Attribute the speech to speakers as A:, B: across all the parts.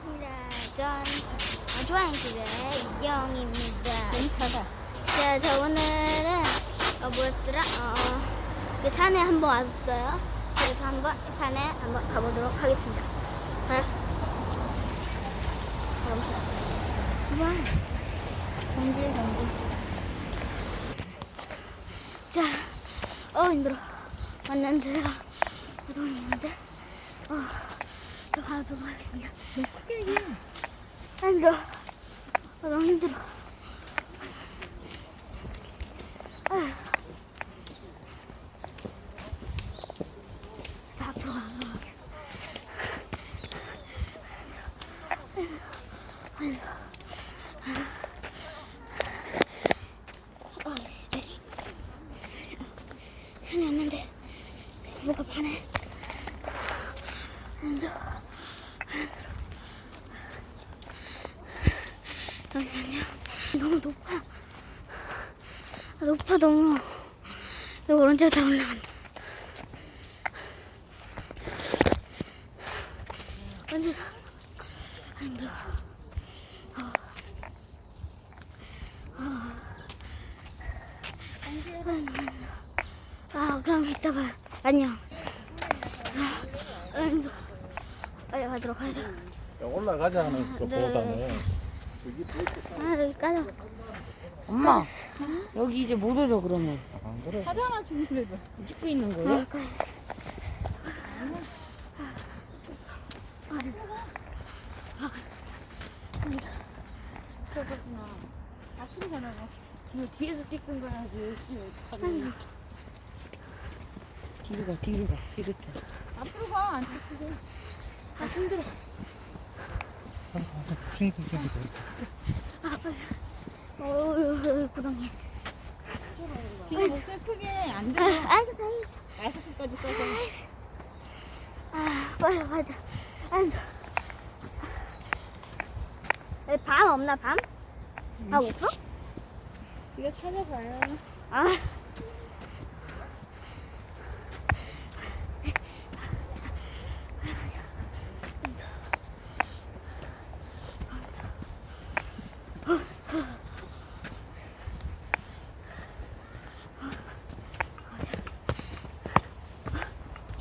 A: 반갑습니다. 전 조항집의 이영입니다.
B: 괜찮아.
A: 자, 저 오늘은 어, 뭐였더라? 어, 그 산에 한번 왔어요. 그래서 한번 산에 한번 가보도록 하겠습니다. 그럼 와,
B: 전질 전질.
A: 자, 어 힘들어. 들어가 너무 힘든데. 어, 저 가도록 하겠습니다.
B: 너 크게 얘기해.
A: 아, 힘들어. 아, 너무 힘들어. 아휴. 자, 앞으로 가도록 하겠습니다. 아휴. 아휴. 산이 왔는데 뭐가 반해. 힘들어. 잠시만요. 너무 높아. 아, 높아 너무. 이거 오른쪽 다 올라간다. 완전 다. 아. 어. 어. 아, 그럼 이따 봐요. 안녕. 아, 아. 빨리 가도록 하자.
C: 올라가자 하는
A: 네.
C: 것보다는
A: 아, 여기 까져.
B: 엄마, 여기 이제 못 오죠 그러면.
C: 안 그래?
B: 하잖아 지금 그래도. 찍고 있는
A: 아,
B: 거예요? 저거구나. 앞으로 가나봐. 이거 뒤에서 찍은 거야지. 뒤로 가, 뒤로 가, 뒤로 타. 앞으로 가, 안 찍히게. 아, 힘들어.
A: 아, 빨리. 어우, 구덩이.
B: 뒤로 목소리 크게 안
A: 아. 알겠어, 알겠어.
B: 마스크까지 써서.
A: 아, 빨리 가자. 안 돼. 에, 밤 없나, 밤? 밤 없어?
B: 이거 찾아봐요.
A: 아.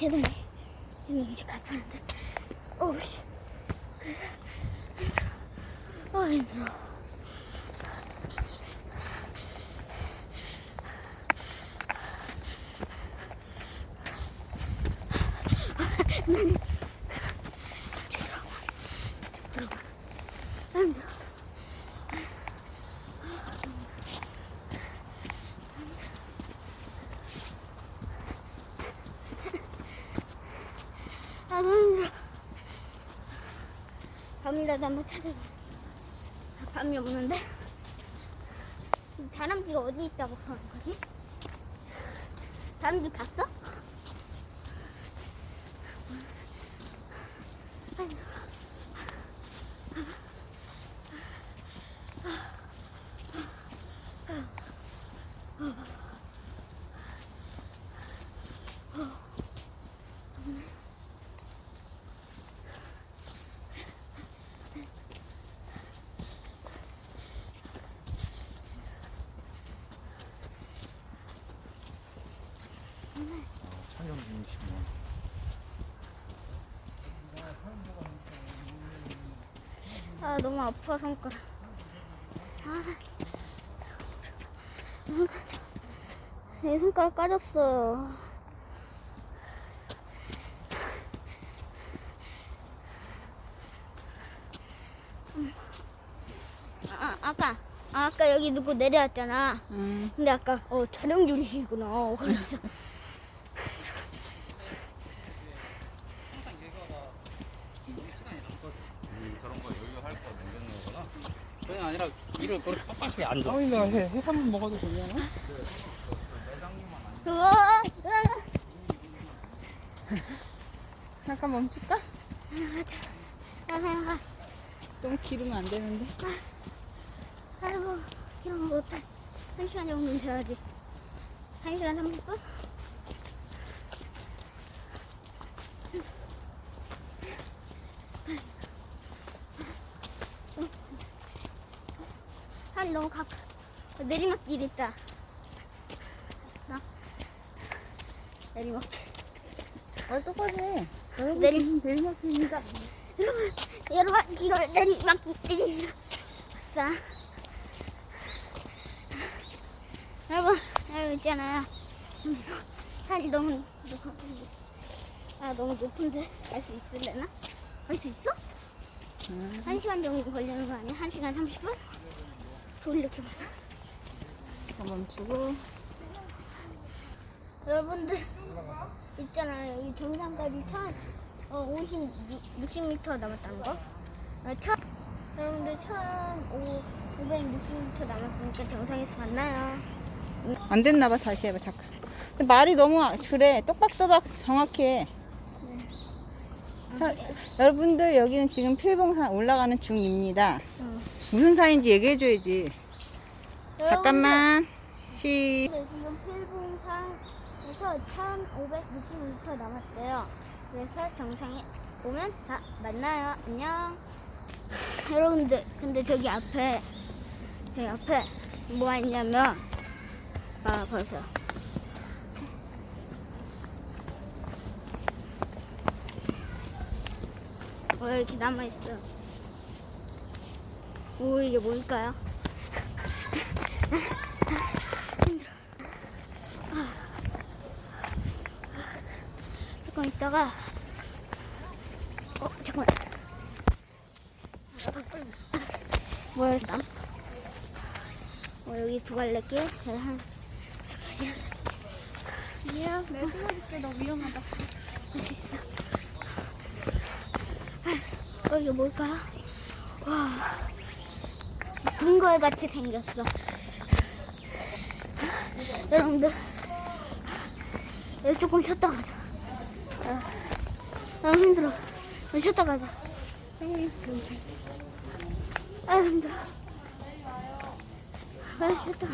A: 계단이 여기 이제 가파른데? 어, 오씨 아 힘들어 들어가 힘들어 아 너무 힘들어 밤이라도 한번 찾아봐 아, 밤이 없는데 다람쥐가 어디 있다고 그러는 거지? 다람쥐 봤어? 아이고.
C: 촬영 중이시면
A: 아 너무 아파 손가락. 아, 손가락. 내 손가락 까졌어. 음. 아, 아까 아, 아까 여기 누구 내려왔잖아.
B: 응.
A: 근데 아까 어 촬영 중이시구나. 그래서
C: 그런 거 여유 할거 남겨놓는 거구나 그 게 아니라 일을 그렇게 빡빡하게 안 줘.
B: 어이가 해. 해산물 먹어도 되려나?
A: 그거
B: 잠깐 멈출까?
A: 아, 아,
B: 너무 기르면 안 되는데.
A: 아이고 이런 거 못해. 한 시간 정도는 돼야지. 한 시간 30분? 너무 가 내리막길 있다. 나 내리막길.
B: 아, 똑같이. 여러분,
A: 내리-
B: 지금 내리막길입니다.
A: 여러분, 여러분, 이걸 내리막길. 자, 여러분, 여러분 있잖아요. 산이 너무 높- 아 너무 높은데 갈 수 있을래나? 갈 수 있어? 한 시간 정도 걸리는 거 아니야? 한 시간 30분? 돌려게 봐.
B: 멈추고.
A: 여러분들 있잖아요 여기 정상까지 천 어, 50, 60m 남았다는 거. 어, 천, 여러분들 천 오, 560m 남았으니까 정상에서 만나요.
B: 안 됐나봐, 다시 해봐, 잠깐. 근데 말이 너무, 아- 그래. 똑박또박 정확해. 자, 여러분들, 여기는 지금 필봉산 올라가는 중입니다.
A: 응.
B: 무슨 사인지 얘기해줘야지. 잠깐만. 시.
A: 여러분들 지금 필봉산에서 1560m 남았대요. 그래서 정상에 오면 다 만나요. 안녕. 여러분들 근데 저기 앞에 저기 앞에 뭐가 있냐면 아 벌써 왜 이렇게 남아있어 오 이게 뭘까요? 조금 있다가 어 잠깐만 뭐였다? 어, 여기 두 갈래 길 한.
B: 야, 내 숨어줄게. 너 위험하다.
A: 할수 있어. 어, 이게 뭘까요? 와. 궁궐 같이 생겼어. 여러분들, 여기 조금 쉬었다 가자. 아, 너무 힘들어. 여기 쉬었다 가자. 아, 힘들어. 아, 쉬었다.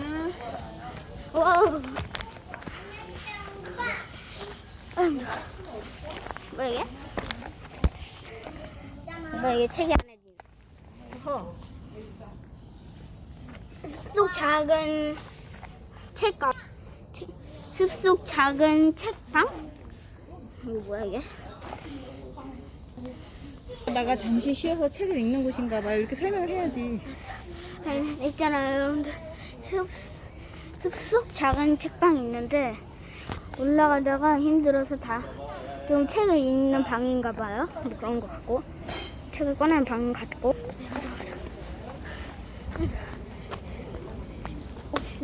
A: 와우. 아, 힘들어. 뭐 이게? 뭐 이게 책이 안에 어허. 숲속 작은 책가 책, 숲속 작은 책방? 이거 뭐야 이게?
B: 나가 잠시 쉬어서 책을 읽는 곳인가 봐. 이렇게 설명을 해야지.
A: 아니, 있잖아요 여러분들 숲, 숲속 작은 책방이 있는데 올라가다가 힘들어서 다좀 책을 읽는 방인가 봐요 뭐 그런 것 같고 책을 꺼내는 방 같고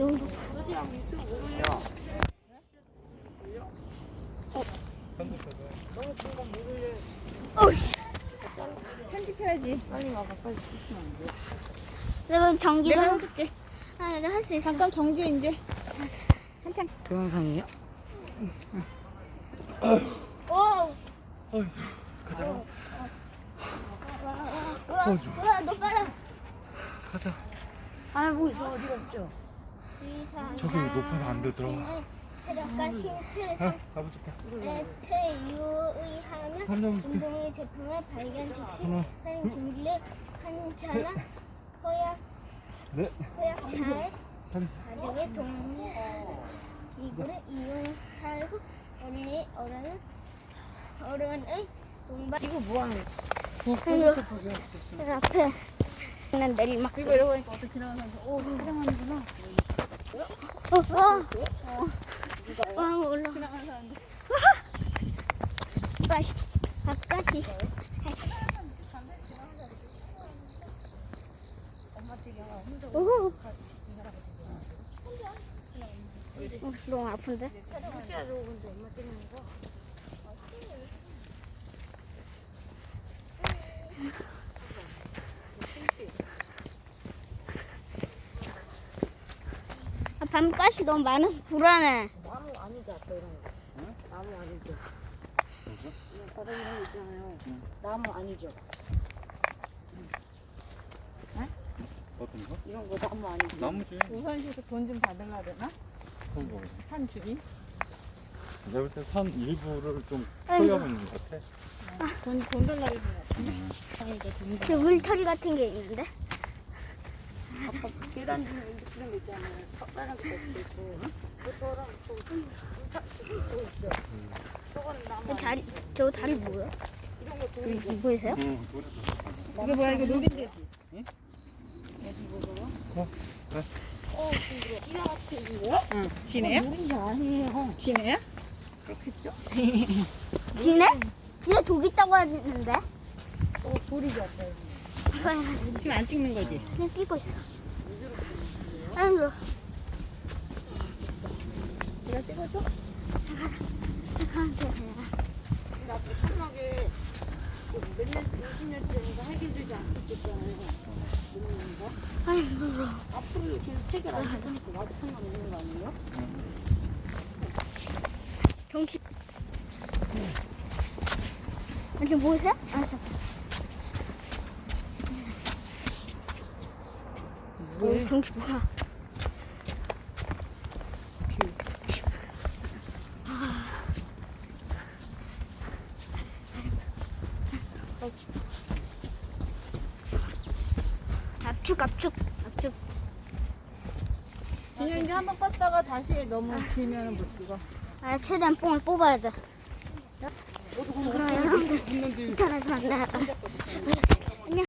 A: 어, 너무 높아 어,
B: 편집해야지. 빨리 와봐. 빨리.
A: 내가
B: 해줄게.
A: 아, 내가 할 수 있어
B: 잠깐 정지 이제. 한참.
C: 동영상이에요?
A: 오!
C: 가자.
A: 우와, 우와, 너 빨라.
C: 가자.
B: 아, 뭐 있어. 어디가 없죠?
C: 저기 높아서 안.
A: 체력과 신체
C: 아, 가보자.
A: 상태에 유의하면 운동의 제품을 발견 즉시 사용 준비를 한차나 허약
C: 네.
A: 허약차에
C: 한.
A: 가정의 동 기구를 이용하고 어린이 어른은 어른의 동반
B: 이거 뭐 하는
A: 그리고 그 앞에 있 는 내리막
B: 그리고 이러고 보니까 어떻게 지나가면서 오, 촬영하는구나.
A: 어, 어. 어, 올라.
B: 지나가는 사람들.
A: 아까시, 아까시. 오. 어, 너무 아픈데? 밤가시 너무 많아서 불안해.
B: 나무 아니지, 아까 이런 거. 나무 아니죠. 바닥 이런 거 있잖아요. 나무 아니죠.
C: 어떤 거?
B: 이런 거 나무 아니죠.
C: 나무지.
B: 우선시에서 돈 좀 받으려 되나?
C: 그런 거.
B: 산 주인?
C: 내가 볼 때 산 일부를 좀. 소유하고 있는 것 같아.
B: 돈, 돈 달라고 했는 것 같은데.
A: 저 물털이 같은 게 있는데?
D: 아까 계단 중에 그런 거 있잖아요. 빨간 거 있고. 그 저랑 저 물차 저거 있어. 저거는 나무
A: 저 다리, 저 다리 뭐야?
D: 이런 거 돌이
A: 이거 보이세요?
C: 응, 돌이
D: 이거 뭐야 이거 녹인데.
C: 응?
D: 어, 징그러. 이랑 같이 생긴 거야?
B: 응. 지네야?
D: 녹인 거 아니에요.
B: 지네야?
D: 그렇겠죠?
A: 지네? 지네 독 있다고 했는데?
D: 어, 돌이 같아요.
B: 지금 안 찍는 거지?
A: 그냥 뛰고 있어. 아이고,
D: 내가 찍어줘?
A: 잠깐만.
D: 근데 앞으로 천막에 그 몇년, 20년 전인가 해결되지 않겠잖아요. 먹는 거.
A: 아이고.
D: 앞으로 계속 해결 안 되니까 나도 상관 없는 거 아니에요?
A: 정신. 아? 아, 정신 뭐야? 압축, 압축, 압축.
B: 그냥 이제 한번 껐다가 다시 너무 길면 못 찍어.
A: 아, 최대한 뽕을 뽑아야 돼. 그럼 여러분들, 인터넷 만나요.